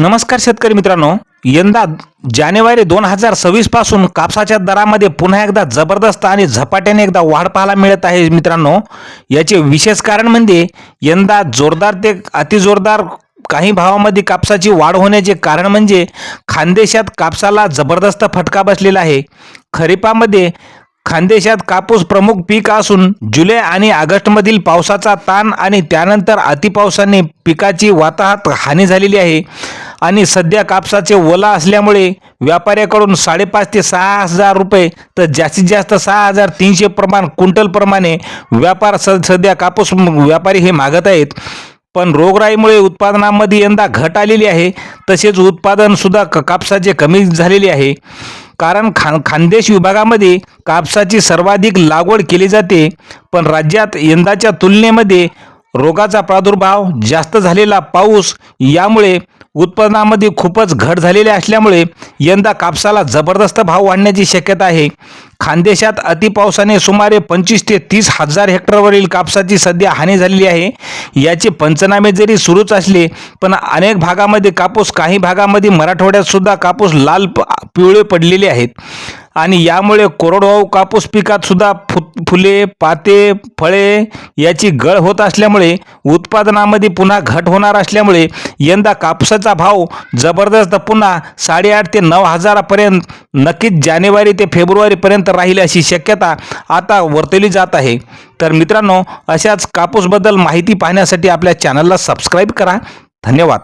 नमस्कार शेतकरी मित्रांनो. यंदा जानेवारी दोन हजार सव्वीसपासून कापसाच्या दरामध्ये पुन्हा एकदा जबरदस्त आणि झपाट्याने एकदा वाढ पाहायला मिळत आहे मित्रांनो. याचे विशेष कारण म्हणजे यंदा जोरदार ते अतिजोरदार काही भावामध्ये कापसाची वाढ होण्याचे कारण म्हणजे खानदेशात कापसाला जबरदस्त फटका बसलेला आहे. खरीपामध्ये खानदेशात कापूस प्रमुख पीक असून जुलै आणि ऑगस्टमधील पावसाचा ताण आणि त्यानंतर अतिपावसाने पिकाची वाताहत हानी झालेली आहे. आणि सध्या कापसाचे ओला असल्यामुळे व्यापाऱ्याकडून साडेपाच ते सहा हजार रुपये तर जास्तीत जास्त सहा हजार तीनशे प्रमाण क्विंटलप्रमाणे व्यापार स सध्या कापूस व्यापारी हे मागत आहेत. पण रोगराईमुळे उत्पादनामध्ये यंदा घट आलेली आहे. तसेच उत्पादनसुद्धा क कापसाचे कमी झालेले आहे. कारण खान खानदेश विभागामध्ये कापसाची सर्वाधिक लागवड केली जाते. पण राज्यात यंदाच्या तुलनेमध्ये रोगाचा प्रादुर्भाव जास्त झालेला पाऊस यामुळे उत्पन्नामध्ये खूपच घट झालेली असल्यामुळे यंदा कापसाला जबरदस्त भाव वाढण्याची शक्यता आहे. खानदेशात अतिपावसाने सुमारे पंचवीस ते तीस हजार हेक्टरवरील कापसाची सध्या हानी झालेली आहे. याचे पंचनामे जरी सुरूच असले पण अनेक भागामध्ये कापूस काही भागामध्ये मराठवाड्यात सुद्धा कापूस लाल प- पिवळे पडलेले आहेत. आणि यामुळे कोरडवाहू कापूस पिकात सुद्धा फु फुले पाते फळे याची गळ होत असल्यामुळे उत्पादनामध्ये पुन्हा घट होणार असल्यामुळे यंदा कापसाचा भाव जबरदस्त पुन्हा साडेआठ ते नऊ हजारापर्यंत नक्कीच जानेवारी ते फेब्रुवारीपर्यंत राहील अशी शक्यता आता वर्तवली जात आहे. तर मित्रांनो अशाच कापूसबद्दल माहिती पाहण्यासाठी आपल्या चॅनलला सबस्क्राईब करा. धन्यवाद.